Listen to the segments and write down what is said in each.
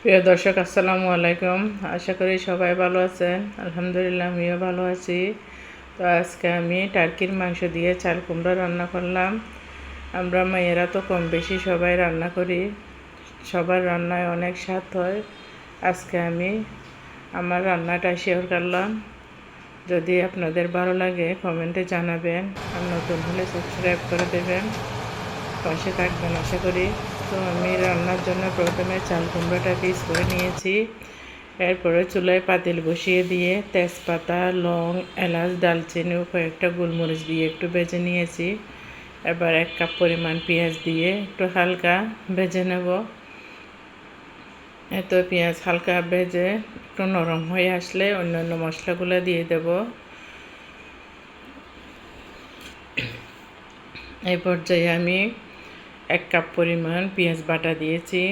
প্রিয় দর্শক, আসসালামু আলাইকুম। আশা করি সবাই ভালো আছেন। আলহামদুলিল্লাহ, আমিও ভালো আছি। তো আজকে আমি টার্কির মাংস দিয়ে চাল কুমড়া রান্না করলাম। আমরা মেয়েরা তো কম বেশি সবাই রান্না করি। সবার রান্নায় অনেক স্বাদ হয়। আজকে আমি আমার রান্নাটা শেয়ার করলাম। যদি আপনাদের ভালো লাগে, কমেন্টে জানাবেন। আর নতুন হলে সাবস্ক্রাইব করে দেবেন। পাশে থাকবেন, আশা করি। তো আমি রান্নার জন্য প্রথমে চাল কুমড়োটা পিস করে নিয়েছি। এরপরে চুলায় পাতিল বসিয়ে দিয়ে তেজপাতা, লং, এলাচ, ডালচিনি ও কয়েকটা গোলমরিচ দিয়ে একটু ভেজে নিয়েছি। এবার এক কাপ পরিমাণ পেঁয়াজ দিয়ে একটু হালকা ভেজে নেব। এত পেঁয়াজ হালকা ভেজে একটু নরম হয়ে আসলে অন্যান্য মশলাগুলো দিয়ে দেব। এই পর্যায়ে আমি এক কাপ পরিমাণ পেঁয়াজ বাটা দিয়েছি।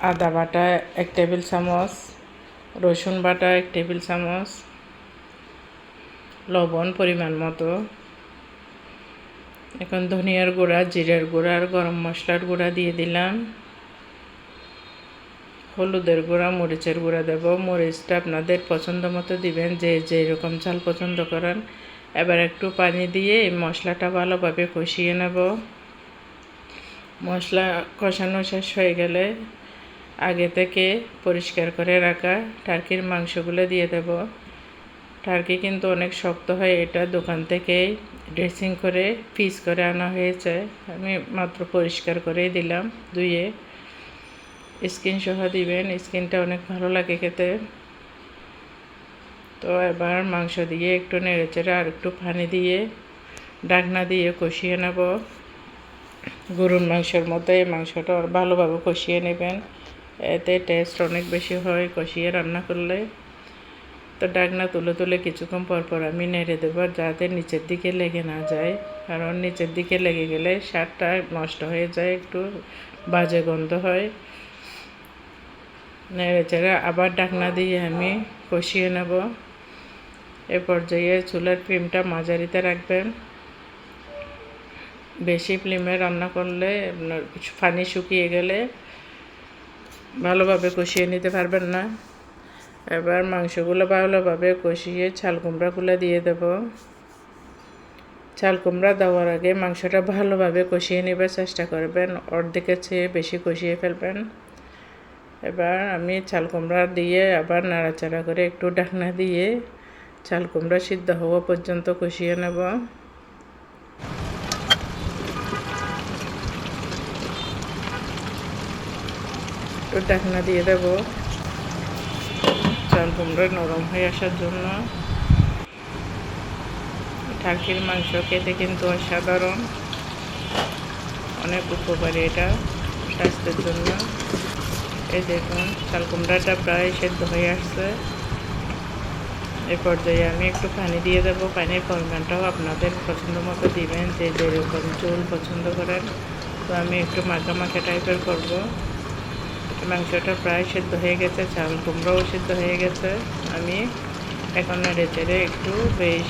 আদা বাটা এক টেবিল চামচ, রসুন বাটা এক টেবিল চামচ, লবণ পরিমাণ মতো। এখন ধনিয়ার গুঁড়া, জিরের গুঁড়া আর গরম মশলার গুঁড়া দিয়ে দিলাম। হলুদের গুঁড়া, মরিচের গুঁড়া দেব। মরিচটা আপনাদের পছন্দ মতো দিবেন, যে যেরকম চাল পছন্দ করেন। এবার একটু পানি দিয়ে এই মশলাটা ভালোভাবে কষিয়ে নেব। মশলা কষানো শেষ হয়ে গেলে আগে থেকে পরিষ্কার করে রাখা টার্কির মাংসগুলো দিয়ে দেব। টার্কি কিন্তু অনেক শক্ত হয়, এটা দোকান থেকে ড্রেসিং করে পিস করে আনা হয়েছে। আমি মাত্র পরিষ্কার করেই দিলাম ধুয়ে। স্কিন সহ দিবেন, স্কিনটা অনেক ভালো লাগে খেতে। তো এবার মাংস দিয়ে একটু নেড়েচেড়ে আর একটু পানি দিয়ে ডাকনা দিয়ে কষিয়ে নেব। গরুর মাংসের এই মাংসটা ভালোভাবে কষিয়ে নেবেন। এতে টেস্ট অনেক বেশি হয় কষিয়ে রান্না করলে। তো ডাকনা তুলে তুলে কিছুক্ষণ পর পর আমি নেড়ে দেবো যাতে নিচের দিকে লেগে না যায়। কারণ নিচের দিকে লেগে গেলে স্বাদটা নষ্ট হয়ে যায়, একটু বাজে গন্ধ হয়। নেড়ে চেড়ে আবার ডাকনা দিয়ে আমি কষিয়ে নেব। এ পর্যায়ে চুলার ফ্লেমটা মাঝারিতে রাখবেন। বেশি ফ্লেমে রান্না করলে আপনার পানি শুকিয়ে গেলে ভালোভাবে কষিয়ে নিতে পারবেন না। এবার মাংসগুলো ভালোভাবে কষিয়ে ছাল কুমড়াগুলো দিয়ে দেব। চাল কুমড়া দেওয়ার আগে মাংসটা ভালোভাবে কষিয়ে নেবার চেষ্টা করবেন, অর্ধেকের চেয়ে বেশি কষিয়ে ফেলবেন। এবার আমি চাল কুমড়া দিয়ে আবার নাড়াচাড়া করে একটু ঢাকনা দিয়ে চাল কুমড়া সিদ্ধ হওয়া পর্যন্ত কষিয়ে নেব। একটু ঢাকনা দিয়ে দেব। চাল কুমড়া নরম হয়ে আসার জন্য। টার্কির মাংস খেতে কিন্তু অসাধারণ। অনেক উপকারী এটা স্বাস্থ্যের জন্য। এই দেখুন, চাল কুমড়াটা প্রায় সেদ্ধ হয়ে আসছে। এই পর্যায়ে আমি একটু পানি দিয়ে দেব। পানির পরিমাণটাও আপনাদের পছন্দ মতো দিবেন, যে যেরকম চুল পছন্দ করেন। তো আমি একটু মাখা মাখা টাইপের করব। মাংসটা প্রায় সেদ্ধ হয়ে গেছে, চাল কুমড়োও সেদ্ধ হয়ে গেছে। আমি এখন নেড়ে চেড়ে একটু বেশ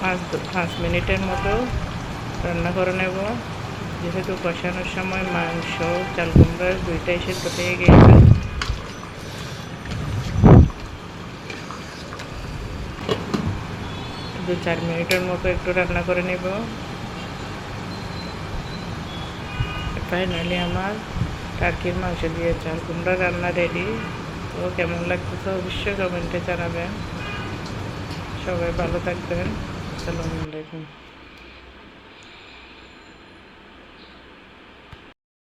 পাঁচ পাঁচ মিনিটের মতো রান্না করে নেব। যেহেতু কষানোর সময় মাংস, চাল কুমড়া দুইটাই সেদ্ধ হয়ে গিয়েছে। দু চার মিনিটের মতো একটু রান্না করে নেব। ফাইনালি আমার টার্কির মাংস দিয়ে চাল কুমড়া রান্না রেডি তো কেমন লাগতেছে অবশ্যই কমেন্টে জানাবেন। সবাই ভালো থাকবেন। আসসালামু আলাইকুম।